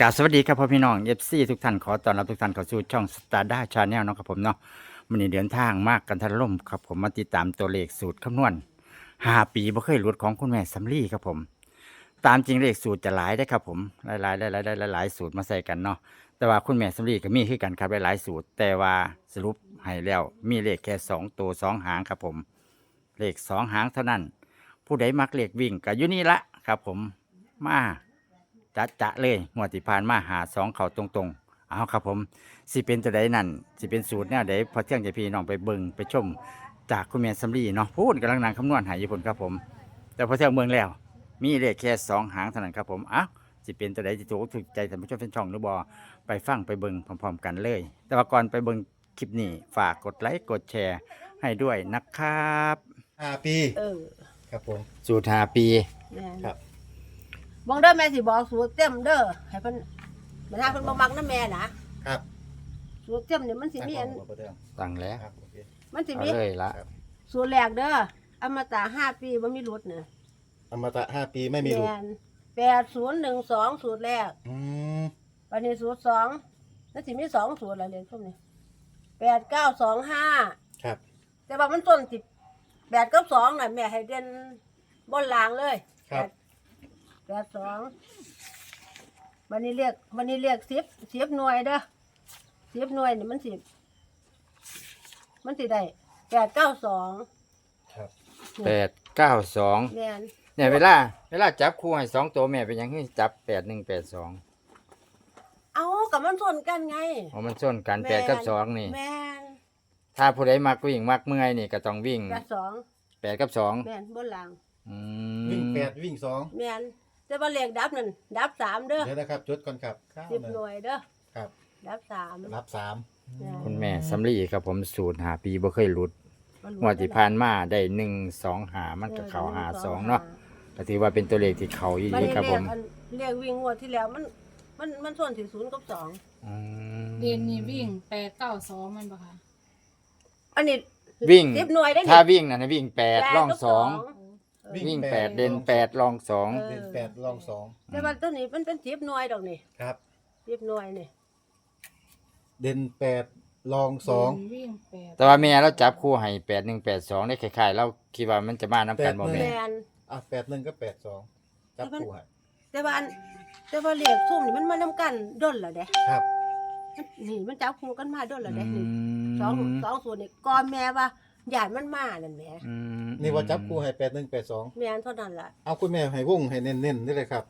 กาสวัสดีครับพ่อพี่น้องเอฟซีทุกท่านขอต้อนรับทุกท่านเข้าสู่ช่องสตาร์ด้าชาแนลนาะครับผมเนาะมันนี้เดินทางมากกันทันล่มครับผมมาติดตามตัวเลขสูตรคำนวณห้าปีบ่เคยหลุดของคุณแม่สำลีครับผม ตามจริงเลขสูตรจะหลายได้ครับผมหลายๆหลายหลายหลายสูตรมาใส่กันเนาะแต่ว่าคุณแม่สำลีก็มีคือกันครับหลายสูตร แต่ว่าสรุปให้แล้วมีเลขแค่สองตัวสองหางครับผม เลขสองหางเท่านั้น ผู้ใดมักเลขวิ่งก็อยู่นี่ละครับผมมา จะจะเลยงวดที่ผ่านมาหาสองเข่าตรงๆเอาครับผมสิเป็นตัวใดนั่นสิเป็นสูตรแนวใดพอเที่ยงจะพี่น้องไปเบิ่งไปชม จากคุณแม่สำลีเนาะพูดกำลังนางคำนวณใหายญี่ปุ่นครับผม แต่พอเที่ยงเมืองแล้ว มีเลขแค่สองหางเท่านั้นครับผมอะสิเป็นตัวใดจะถูกอกถูกใจท่านผู้ชมแฟนช่องหรือบอไปฟังไปเบิ่งพร้อมๆกันเลย แต่ว่าก่อนไปเบิ่งคลิปนี้ฝากกดไลค์กดแชร์ให้ด้วยนะครับ ห้าปี เออ ครับผม สูตรหาปี แม่นครับ บองเด้อแม่สิบอกสูตรเต็มเด้อให้เพิ่นมันหาเพิ่นบ่มักนะแม่นะครับสูตรเต็มเนี่ยมันสิมีอันครับผมเรื่องตั้งแล้วครับโอเค มันสิเอามีเลยละสูตรแรกเด้ออมตะ5ปีบ่มีหลุดน่ะอมตะห้าปีไม่มีลูกแม่น8012สูตรแรก อืมวันนี้สูตรสองแล้วสิมีสองสูตรแล้วเรียนพวกนี้8925ครับแต่ว่ามันต้นสิ8กับ2น่ะแม่ให้เด่นบนล่างเลยครับแปด สองวันนี้เรียกวันนี้เรียกสิบสิบหน่วยเด้อสิบหน่วยนี่มันสิมันสิได้แปดเก้าสองครับแปดเก้าสองแม่นเนี่ยเวลาเวลาจับคู่ให้สองตัวแม่เป็นหยังให้จับแปดหนึ่งแปดสองเอากับมันชนกันไงอ๋อมันส้นกันแปดกับสองนี่ แม่นถ้าผู้ใดมักวิ่งมักเมื่อยนี่ก็ต้องวิ่งแปดสองแปดกับสองแม่นบนหลังอืมวิ่งแปดวิ่งสองแม่น แต่ว่าเรียกดับนั่นดับสามเด้อเดี๋ยวนะครับจดก่อนครับข้าวสิบหนึ่งหน่วยเด้อครับดับสามรับสามแม่นคุณแม่สำลีครับผมสูตรหาปีบ่เคยหลุดมันงวดที่ผ่านมาได้หนึ่งสองหามันก็เข้าหาสองเนาะก็ถือว่าเป็นตัวเลขที่เขาอยู่วันดีนี้ครับเรีผยกมอันเรียกวิ่งงวดที่แล้วมัน มันมันส่วนที่ศูนย์กับสองอืม เรียนนี่วิ่งแปดเก้าสองมันปะคะอันนี้วิ่ง สิบหน่วยได้นี่ ถ้าวิ่งนะนะวิ่งแปดล่องสองเออ วิ่งแปดเด่นแปดลองสองเออ เด่นแปดลองสองแต่ว่าตัวนี้มันเป็นสิบหน่วยดอกนี่ครับ สิบหน่วยนี่เด่นแปดลองสองเรียนวิ่งแปดแต่ว่าแม่เราจับคู่ให้แปดหนึ่งแปดสองได้คล้ายๆเราคิดว่ามันจะมาน้ำกันบ่แมแม่นอะแปดหนึ่งก็แปดสองจับคู่ให้แต่ว่าอันแต่ว่าเรียกซุ่มนี่มันมานํกันด้นและเด้ครับ มันนี่มันจับคู่กันมาด้นและอืเด้นี่มสองสองส่วนนี่ก่อนแม่ว่า หยาดมันมานั่นแหม่อืมนี่ว่าจับคู่ให้แปดหนึ่งแปดสองแม่นเท่านั้นล่ะเอาคุณแม่ให้วงให้เน้นๆนี่เลยครับ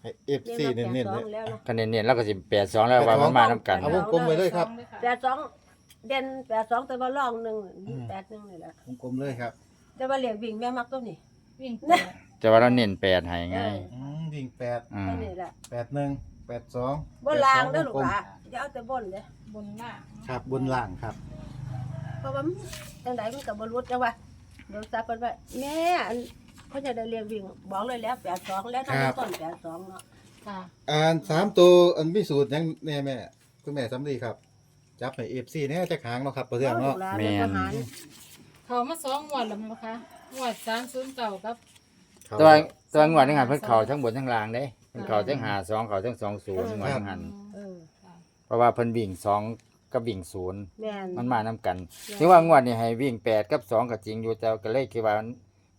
ให้เอฟซีแม่เน้นมาๆแปดสเลอยงแล้วเนาะคะแนนเนี่ยเราก็สิแปดสองแล้วว่ามันมาน้ำกันเอาวงกลมไว้เลยครับ แปดสองเด่นแปดสองแต่ว่าร่องหนึ่งอืม แปดหนึ่งนี่แหละวงกลมเลยครับแต่ว่าเรียกวิ่งแม่มักตัวนี้วิ่งแปดแต่ว่าเราเน้นแปดให้ไงเอออืมวิ่งแปดอืตัวมนี้แหละแปดหนึ่งแปดสองบนรางเด้อลูกวงหลานอย่าเอาแต่บนเด้อบนล่างครับบนล่างครับ เพราะว่ามันจังไดมันกับบรุษจังว่าเดี๋ยวซักกันว่าแม่อันเขาจะได้เรียกวิ่งบอกเลยแล้วแปดสองแล้วทำต้นแปดสองเนาะค่ะ อ่านสามตัวอันพิสูจน์ยังแน่แม่คุณแม่สำลีครับ จับให้เอฟซีเนี่ยจะค้างเนาะครับประเดี๋ยวเนาะ แม่นหารเขามาสองงวดแล้วมั้งคะงวดสามศูนย์เก่ากับแตัวาแตัวางวดนึงหันเพิ่นเข่าทั้งบนทั้งล่างเด้เพิ่นเข่าทั้งหาสองเข่าทั้งสองศูนย์งวดนึงหันเออค่ะเพราะว่าเพิ่นวิ่งสอง กับวิ่งศูนย์แม่น มันมาน้ำกันถึงว่างวดนี้ให้วิ่งแปดกับสองก็จริงอยู่แต่ก็เลยคิดว่ามัน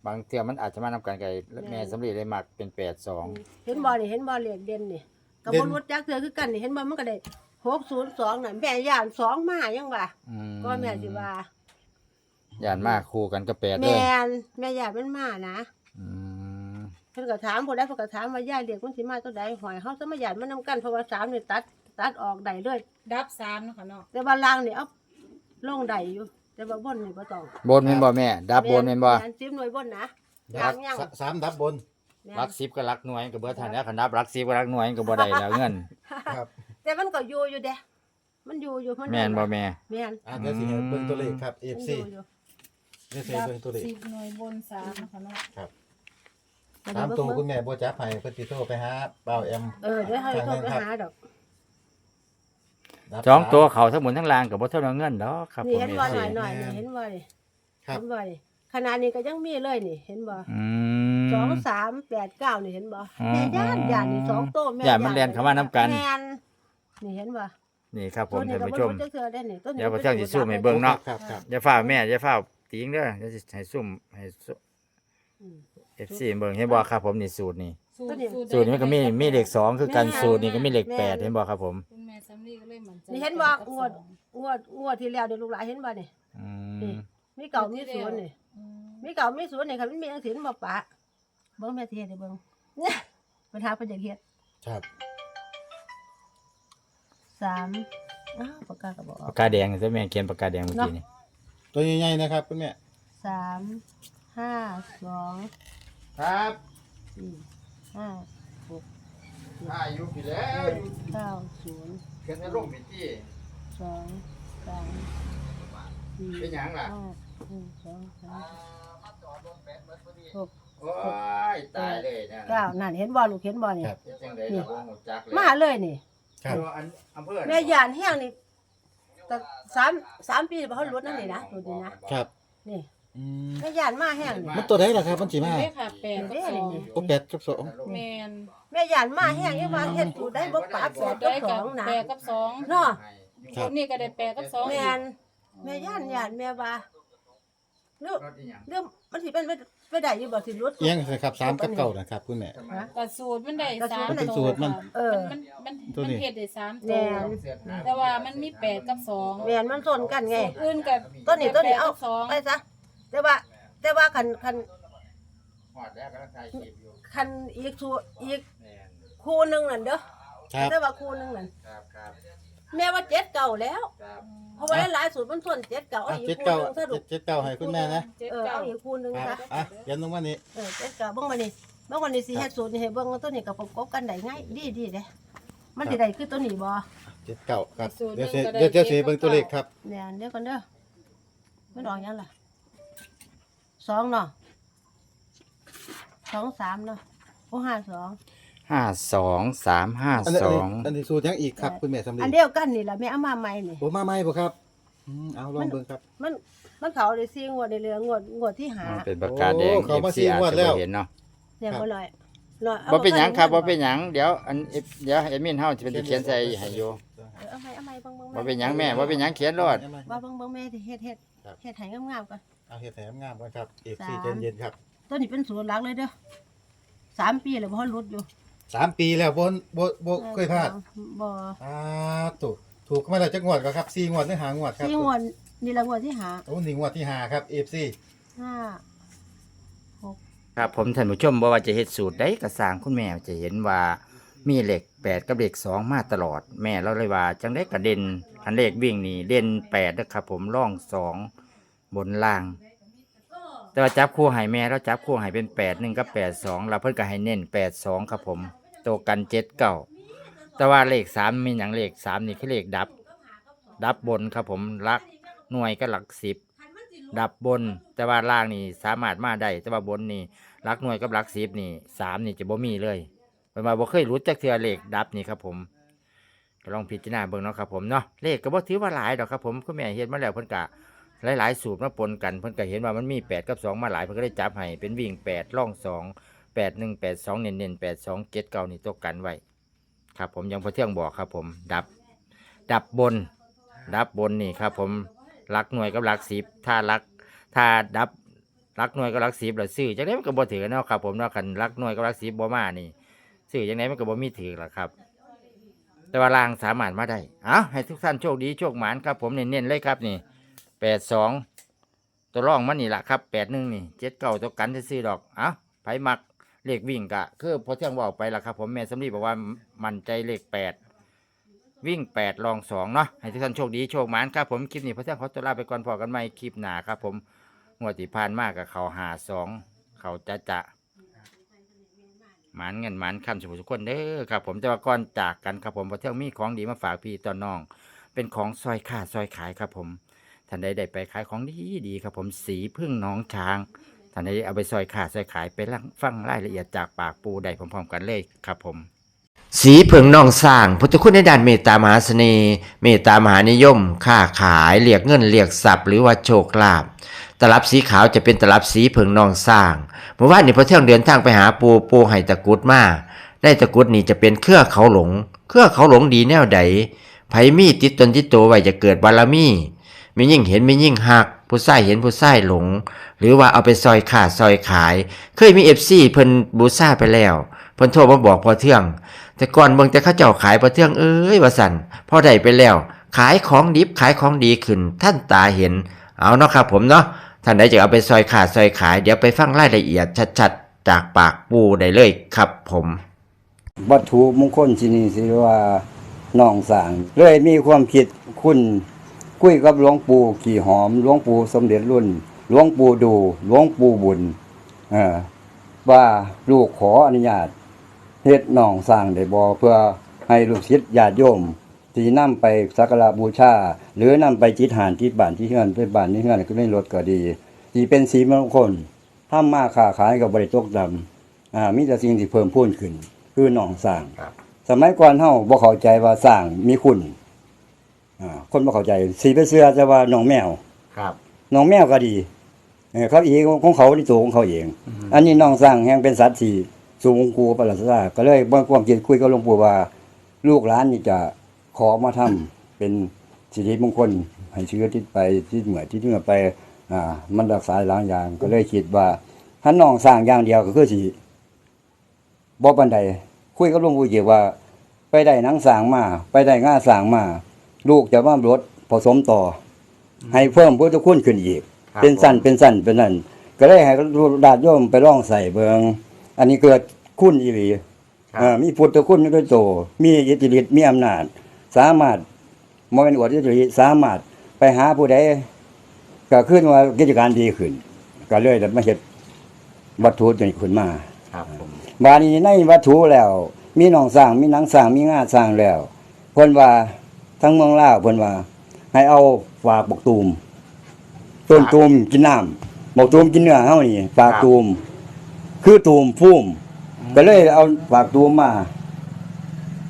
บางเทื่อมันอาจจะมาน้ำกันกับแม่สำลีเลยมักเป็นแปดสองเห็นบอนี่เห็นบอเรียกเด่นนี่กับบรุษจักเทือคือกันนี่เห็นบอมันก็ได้หกศูนย์สองน่ะแม่ย่านสองมายังว่าอืมก็แม่สิว่า ย่านมากคู่กันก็แปดเลยแม่นแม่ย่านมันมานะอืมเพิ่นก็ถามบ่ได้เพิ่นก็ถามว่าย่าเรียกมันสิมาตัวใดหอยเฮาสมาย่านมันนํกันเพราะว่าสามนี่ตัด ตัดออกได้เลย ดับสามเนาะค่ะเนาะแต่ว่าล่างนี่เอาลงได้อยู่ แต่ว่าบนนี่บ่ต้องบนเป็นบ่แม่ ดับบนเป็นบ่แม่สิบหน่วยบนนะรัล่าบงยังสสามดับบน แม่นรักสิบก็รักหน่วยก็เบิดทันแล้วคันดับรักสิบก็รักหน่วยก็บ่ได้แล้วเงิน ครับแต่มันก็อยู่อยู่เด้มันอยู่อยู่มันแม่นบ่แม่ แม่นอ่าเดี๋ยวสิให้เบิ่งตัวเลขครับเอฟมันอซียู่อยู่เดี๋ยวสิดัให้บเบิ่งตัวเลขสิบหน่วยบนสามเนาะค่ะเนาะสามตัวคุณแม่บ่จับให้เพิ่นสิโทรไปหาเป้าแอม เออเดี๋ยวให้โทรไปหาดอก ดับสองามตัวเขาทั้งบนทั้งล่างก็บ่เท่าเงินดอกครับนี่ผมเห็นเอบ่หฟน่ซีอยหน่อยนี่เห็นบ่นี่ครับเห็นบ่นี่ขนาดนี้ก็ยังมีเลยนี่ เห็นบ่อืมมสองสามแปดเก้านี่เห็นบ่อ๋อแม่ย่านย่านนี่สองโต๊ะแม่ย่านมันแล่นเข้ามานํกัน แม่นนี่เห็นบ่นี่ครับผมตัวนี้ท่านก็ผู้บ่ชมรู้จักเทื่อได้นี่ตัวนี้เดี๋ยวพระเจ้าสิสู้ให้เบิ่งเนาะ ครับครับอย่าฝ้าวแม่อย่าฝ้าวติงเด้อเดี๋ยวสิให้ซุ่มให้ซุอืม FC เบิ่งเห็นบ่ครับผมนี่สูตรนี่ สูตตัวรนี้สูตรนี้มันก็มีมีเลขสองคือกันแม่น สูตรนี้ก็มีเลขแม่นแปดเห็นบ่ครับผม คุณแม่ซัมนี่ก็เลยมั่นใจนี่เห็นบ่กับงวดสองงวดงวดที่แล้วเดี๋ยวลูกหลานเห็นบ่นี่อืนี่มมีเก่ามีศูนย์นี่อืมมีเก่ามีศูนย์นี่ค่ะมันมีจังซี่บ่ปะเบิ่งแม่สิเฮ็ดให้เบิ่งเนี่ยปัญหาเพิ่นอยากเฮ็ดครับ สามอ้าวปากกาก็บ่ออปากก กาแดงใช่ไหมเขียนปากกาแดงเมื่อกี้นี่ตัวใหญ่ๆนะครับคุณแม่ สามห้าสองครับ สี่ ห้าอายุพี่แล้เจ็ดเก้าศูนย์เขียนให้ลงพี่ที่สองสามสี่เป็นหยังล่ะ ห้าหนึ่งสองสามหกโอ้ย ตายเลยนะเก้านั่นเห็นบ่ลูกเห็นบ่นี่ครับ เฮ็ดจังได๋ล่ะบ่ฮู้จักเลยมาเลยนี่ครับ อันอำเภอแม่ยานแห้งนี่แต่สามสามปีบ่เขาลดนั่นนี่นะตัวนี้นะครับ นี่ อืมแม่ยานมาแห้งนี่มันตัวไหนล่ะครับมันสีมาเลขค่ะแปดกับสองโอ้แปดกับสองแมนแม่ยานมาแห้งยังว่าเฮ็ดสูตรได้บ่ปากแปสูดตรกับได้สกัอบงนะ แปดกับสองเนาะครับนี่ก็ได้แปดกับสองแม่นแม่ย่านย่านแม่ว่าเรื่องเรื่องมันสิเป็นไปไปได้อยู่บ่สิลดเอียงสิครับสามกับเก้านะครับคุณแม่ฮะแต่สูตรมันได้แต่สามมันเป็นตัวสูตรมัน ค่ะเออ มันมันตัวนี้มันเฮ็ดได้สามแม่ตัวน แต่ว่ามันมีแปดกับสองแม่นมันสนกันไง สูตรอื่นกับต้นนี้ต้นนี้เอา แปดกับสองไปซะ แต่ว่า แต่ว่าคันคันฮอดแล้วกำลังถ่ายคลิปอยู่คันอีกสูอีกแม่นคู่หนึงนั่นเด้อครับแต่ว่าคู่หนึงนั่นครับครับแม่ว่าเจ็ดเก่าแล้ว ครับเพราะว่าหลายๆสูตรมันทนเจ็ดเก่าเอาอะอีกเจ็ดคู่เก้าหนึงซะดูเจ็ดเจ็ดเก้าให้คุณแม่นะเจ็ดเออเก้าเอาอีกคู่หนึงครัซะบอะเขียนลงมานี่เออเจ็ดเก่าเบิ่งมานี่เบิ่งมานี่สิเฮ็ดสูตรนี่ให้เบิ่งว่าตัวนี้กับประกบกันได้ง่ายดีดีเด้มันสิได้คือตัวนี้บ่เจ็ดเก้าครับสูตรเดี๋ยวหนึ่สิงก็ได้เดี๋ยวเดี๋ยวสิเจ็ดเบิ่งตัวเลขครับเนี่ยเดี๋ยวก่อนเด้อมันออกยังล่ะ สองเนาะสองสามเนาะโอ้ห้าสองห้าสองสามห้าอันนี้สองอันนี้สูตรยังอีกครับคุณแม่สำลีอันเดียวกันนี่แหละแม่เอามาใหม่นี่โอ้มาใหม่บ่ครับอืมเอาลองเบิ่งครับ มันมันเขาเลยซีงวดในเรืองวดงวดที่หาเป็นปากกาแดงโอ้เขามา FC สี่งวดแล้วอาจจะบ่เห็นเนาะเนี่ยบ่หน่อยหน่อยอาบ่เป็นหยังครับบ่อาเป็นหยังเดี๋ยวอันเดี๋ยวเอดมินเฮาสิเป็นสิเขียนใส่ให้อยู่ เออเอาไหมเอาไหมเบิ่งเบิ่งบ่เป็นหยังแม่บ่เป็นหยังเขียนรอดว่าเบิ่งเบิ่งแม่ที่เฮ็ดเฮ็ดครับเฮ็ดให้งามๆก่อน เอาเฮ็ดแถมงามก่อนครับเอฟสาซีมใจเย็นครับตัวนี้เป็นศูนย์หลักเลยเด้อสามปีแล้วบ่ทันหลุดอยู่สามปีแล้วบ่บ่บ่เคยพลาดบ่อ่าถูกถูกมาแล้วจักงวดก็ครับ4งวดหรือ5งวดครับซีงวดนี่ละงวดที่หาโอ้นี่งวดที่ห้าครับ FC ห้าครับผมท่านผู้ชมบ่ว่าจะเฮ็ดสูตรใดก็สร้างคุณแม่จะเห็นว่า มีเหลข8กับเหลข2มาตลอด แม่เราเลยว่า จังได๋ก็เด่นคันเลขวิ่งนี่เด่น8เด้อครับผมร่อง2บนล่าง แต่ว่าจับคู่ให้แม่เราจับคู่ให้เป็น8 1กับ8 2แล้วเพิ่นก็ให้เน้น8 2ครับผมโตกัน7 9แต่ว่าเลข3มีหยังเลข3นี่คือเลขดับ ดับบนครับผมลักหน่วยก็หลักสิบดับบน แต่ว่าล่างนี่สามารถมาได้แต่ว่าบนนี่ลักหน่วยกับลักสิบนี่สามนี่จะบ่มีเลย เป็นมาบ่เคยรู้จักเทือเลขดับนี่ครับผมก็ลองพิจารณาเบิ่งเนาะครับผมเนาะเลขก็บ่ถือว่าหลายดอกครับผมคุณแม่เฮ็ดมาแล้วเพิ่นกะหลายๆ สูตรมาปนกันเพิ่นก็เห็นว่ามันมี 8 กับ 2 มาหลายเพิ่นก็ได้จับให้เป็นวิ่ง8ล่อง 2 8 1 8 2 เน้นๆ8 2 7 9นี่ตกกันไว้ครับผมยังพอเที่ยงบอกครับผม ดับ ดับบน ดับบนนี่ครับผมรักหน่วยกับรักสิบถ้ารัก ถ้าดับรักหน่วยกับรักสิบแล้วซื้อจังไดมันก็บ่ถือเนาะครับผมเนาะคันรักหน่วยกับรักสิบบ่มานี่ ซื้อจังไดมันก็บ่มีถือล่ะครับ แต่ว่าลางสามารถมาได้เอ้าให้ทุกท่านโชคดีโชคหมานครับ ผมเน้นๆเลยครับนี่แปดสองตัวร่องมันนี่แหละครับแปดหนึ่งนี่เจ็ดเก้าตัวกันซื้อดอกเอ้าไผ่มักเลขวิ่งกะคือพอเที่ยงบอกไปละครับ ผมแม่สำลีบอกว่ามั่นใจเลขแปดวิ่งแปดลองสองเนาะให้ทุกท่านโชคดีโชคหมานครับผมคลิปนี้พระเจ้าขอตัวลาไปก่อนพอกันใหม่คลิปหนาครับ ผมงวดที่ผ่านมากกับเขาหาสองเขาจะจะ หมานเงินหมานคำสมุทรทุกคนเด้อครับ ผมแต่ว่าก่อนจากกันครับผมพระเจ้ามีของดีมาฝากพี่ตอนน้อง เป็นของซอยค่าซอยขายครับผมท่านใดได้ไปขายของดีดีครับผมสีพึ่งน้องช้างท่านใดเอาไปซอยค่าซอยขายไปฟังรายละเอียดจากปากปูได้พร้อมๆกันเลยครับผมสีเผิงนองสร้างพุทธคุณในด้านเมตตามหาเสน่ห์เมตตามหานิยม ค้าขายเรียกเงินเรียกทรัพย์หรือว่าโชคลาภ ตลับสีขาวจะเป็นตลับสีเพิงนองสร้างเมื่อวานนี้พอเที่ยงเดินทางไปหาปูปูไห้ตะกุดมาได้ตะกุดนี่จะเป็นเครือเขาหลง เครือเขาหลงดีแนวใดไผมีติดตนติดตัวไว้จะเกิดบารมีมียิ่งเห็นมียิ่งหัก ผู้ใส่เห็นผู้ใส่หลง หรือว่าเอาไปซอยขาดซอยขาย เคยมีเอฟซีเพิ่นบูซ่าไปแล้วเพิ่นโทรมาบอกพอเที่ยงแต่ก่อนเบิ่งแต่เขาเจ้าขายพอเที่ยงเอ้ยว่าสันพอได้ไปแล้ว ขายของดิบขายของดีขึ้นท่านตาเห็น เอาเนาะครับผมเนาะ ท่านใดจะเอาไปซอยขาดซอยขาย เดี๋ยวไปฟังรายละเอียดชัดๆ จากปากปูได้เลยครับผม วัตถุมงคลที่นี่สิว่าน้องสางเลยมีความคิดคุณคุยกับหลวงปู่ขี่หอมหลวงปู่สมเด็จรุ่นหลวงปู่ดูหลวงปู่บุญว่าลูกขออนุญาตเฮ็ดน้องสร้างได้บ่เพื่อให้ลูกศิษย์ญาติโยม ที่นำไปสักการะบูชา หรือนำไปจิตหานที่บ้านที่เฮือนไปบ้านที่เฮือนก็ไม่ลดก็ดีที่เป็นสีมงคลทำมาค้าขายกับบริตกดำอ่ามีแต่สิ่งที่เพิ่มพูนขึ้น คือหนองสร้างครับสมัยก่อนเฮาบ่เข้าใจว่าสร้างมีคุณอ่าคนบ่เข้าใจสีไปเสื้อจะว่าหนองแมวครับหนองแมวก็ดีเออเขาเองของเขาที่ตัวของเขาเอง อันนี้หนองสร้างแห่งเป็นสัตว์ที่สูงกูประหลาดซาก็เลยบ่ความคิดคุยกับหลวงปู่ว่า ลูกหลานนี่จะ ขอมาทำเป็นสิริมงคลให้เชื้อทิศไปที่เหมือที่เหนือไปอ่ามันรักษาหลายอย่างก็เลยคิดว่าถ้าน้องสร้างอย่างเดียวก็คือสิบ่ปานใดคุยกับหลวงปู่เกี่ยวว่า ไปได้หนังสร้างมา ไปได้งาสร้างมา ลูกจะมารถผสมต่ออให้เพิ่มพุทธคุณขึ้นอีกครับเป็นสั้นเป็นสั้นเป็นนั่นก็เลยให้ดาดโยมไปลองใส่เบิงอันนี้เกิดคุณอีหลีครับเอ่อมีพุทธคุณด้วยโตมีอิทธิฤทธิ์มีอำนาจ สามารถมเป็นอวดอิทธิฤทธิ์สามารถไปหาผู้ใดก็ขึ้นว่ากิจการดีขึ้น ก็เลยได้มาเฮ็ดวัตถุตัวนี้ขึ้นมาครับผมบาดนี้ในวัตถุแล้ว มีหนองสร้างมีหนังสร้างมีงาสร้างแล้วเพิ่นว่าทั้งเมืองลาวเพิ่นว่า ให้เอาฝากบกตูมต้นตูมกินน้ำบกตูมกินเนื้อเฮานี่ฝากตูม คือตูมพุ่มก็เลยเอาฝากตูมมา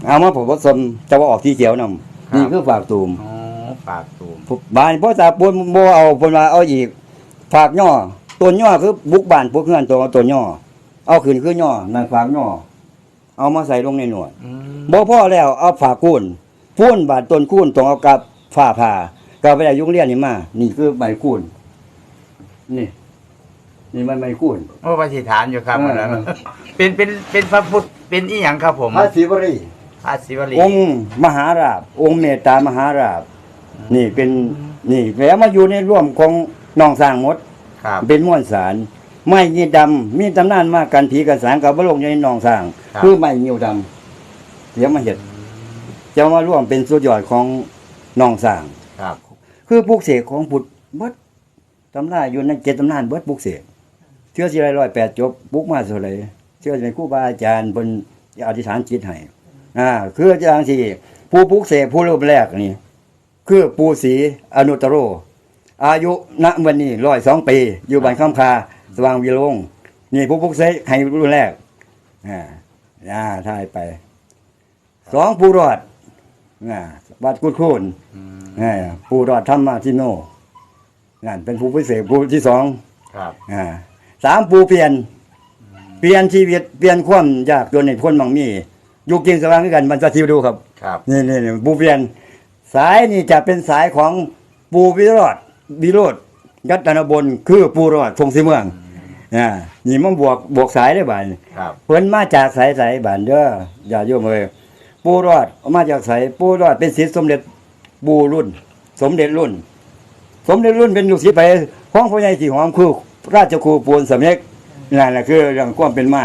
เอามาผสมจะว่าออกที่เขียวนำนี่คือฝากตูมอ๋อปากตูมบ้านพ่อตาปูนบ่เอาเพิ่นว่าเอาอีกฝากย่อต้นย่อคือบุกบ้านพวกเฮือนตัวต้นย่อเอาขึ้นคือย่อนั่นฝากย่อเอามาใส่ลงในหนวดอืมบ่พอแล้วเอาฝากคูนพูนบาดต้นคูนต้องเอากับฝ้าผ่าก็ไปได้ยุงเรียนนี่มานี่คือใบคูนนี่ นี่มันใบคูนโอ้ปฏิฐานอยู่ครับเอออันนั้นเป็นเป็นเป็นพระพุทธเป็นอีหยังครับผม พระศิวรี พระศิวลีองค์มหาราบ องค์เมตตามหาราบ นี่เป็นนี่แล้วมาอยู่ในร่วมของน้องสร้างหมด ครับ เป็นม้วนสารไม้ยีดำมีตำนานมากกันผีกันสางกับบลงในหนองสร้าง ครับ คือไม้ยิวดำเดี๋ยวมาเห็ดจะมาร่วมเป็นสุดยอดของหนองสร้าง ครับ คือปลูกเสกของบุตรเบิดตำนานอยู่ในเจ็ดตำนานเบิดปลูกเสกเชื่อสิไรร้อยแปดจบปลูกมาเท่าไหรเชื่อเป็นครูบาอาจารย์บนอธิษฐานจิตให้ อ่าคืออาจารย์ที่ผู้ปลูกเสกผู้รูปแรกนี่ คือปูศรีอนุตตโร อายุณวันนี้ร้อยสองปี อยู่บ้านข้ามคาสว่างวิโรงนี่ผู้พุกเสกให้รุ่นแรกอ่าอ่าถ่ายไปสองผู้รอดอ่าวัดกุดคูนอ่าผู้รอดธรรมาทิโนนั่นเป็นผู้พิเศษผู้ที่สองครับอ่าสามปูเปลี่ยน เปลี่ยนชีวิตเปลี่ยนความยากจนในคนบางมี อยู่กินสว่างด้วยกันมันจะทิวดูครับ ครับนี่นี่นี่ปูเปลี่ยน สายนี่จะเป็นสายของปูวิโรธวิโรธยัตนบนคือปูรอดทรงสีเมืองอ่านี่มันบวกบวกสายได้บ่ายครับเพิ่นมาจากสายสายบานเด้ออย่าโยมเอ้ยปูรอดมาจากสายปูรอดเป็นศิษย์สมเด็จปูรุ่น สมเด็จรุ่น สมเด็จรุ่นเป็นลูกศิษย์ไปของพ่อใหญ่สีหอมคือราชครูปูนสำเร็จนั่นแหละคือเรื่องความเป็นมา